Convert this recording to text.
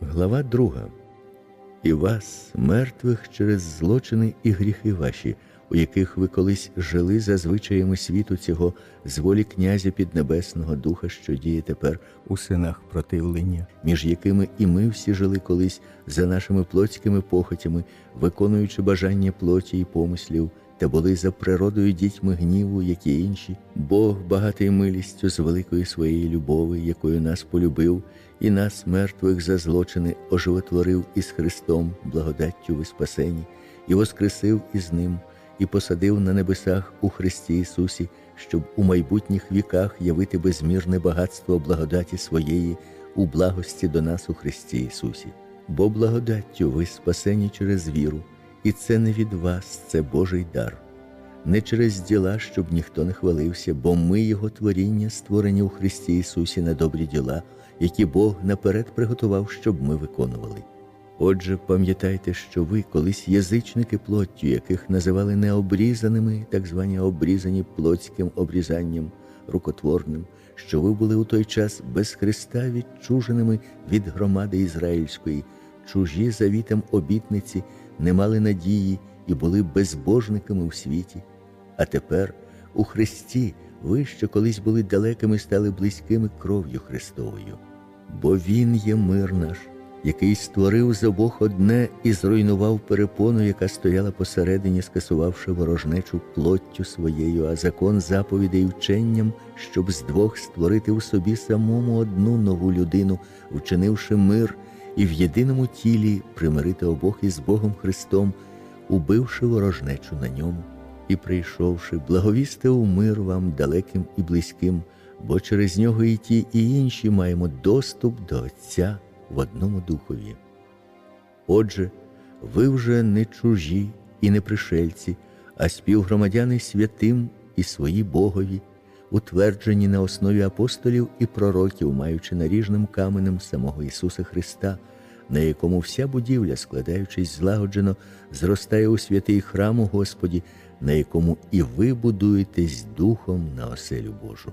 Глава 2. І вас, мертвих через злочини і гріхи ваші, у яких ви колись жили за звичаями світу цього, з волі князя піднебесного духа, що діє тепер у синах противлення, між якими і ми всі жили колись за нашими плотськими похотями, виконуючи бажання плоті і помислів, та були за природою дітьми гніву, як і інші. Бог, багатий милістю з великої своєї любови, якою нас полюбив, і нас, мертвих за злочини, оживотворив із Христом, благодаттю ви спасені, і воскресив із Ним, і посадив на небесах у Христі Ісусі, щоб у майбутніх віках явити безмірне багатство благодаті своєї у благості до нас у Христі Ісусі. Бо благодаттю ви спасені через віру, і це не від вас, це Божий дар не через діла, щоб ніхто не хвалився, бо ми Його творіння, створені у Христі Ісусі на добрі діла, які Бог наперед приготував, щоб ми виконували. Отже, пам'ятайте, що ви колись язичники плоттю, яких називали необрізаними, так звані обрізані плотським обрізанням рукотворним, що ви були у той час без Христа відчуженими від громади ізраїльської, чужі завітам обітниці, не мали надії і були безбожниками у світі. А тепер у Христі ви, що колись були далекими, стали близькими кров'ю Христовою. Бо Він є мир наш, який створив з обох одне і зруйнував перепону, яка стояла посередині, скасувавши ворожнечу плоттю своєю, а закон заповідей вченням, щоб з двох створити у собі самому одну нову людину, вчинивши мир і в єдиному тілі примирити обох із Богом Христом, убивши ворожнечу на ньому і прийшовши, благовісти у мир вам далеким і близьким, бо через нього і ті, і інші маємо доступ до Отця в одному духові. Отже, ви вже не чужі і не пришельці, а співгромадяни святим і свої Богові, утверджені на основі апостолів і пророків, маючи наріжним каменем самого Ісуса Христа, на якому вся будівля, складаючись злагоджено, зростає у святий храм у Господі, на якому і ви будуєтесь Духом на оселю Божу.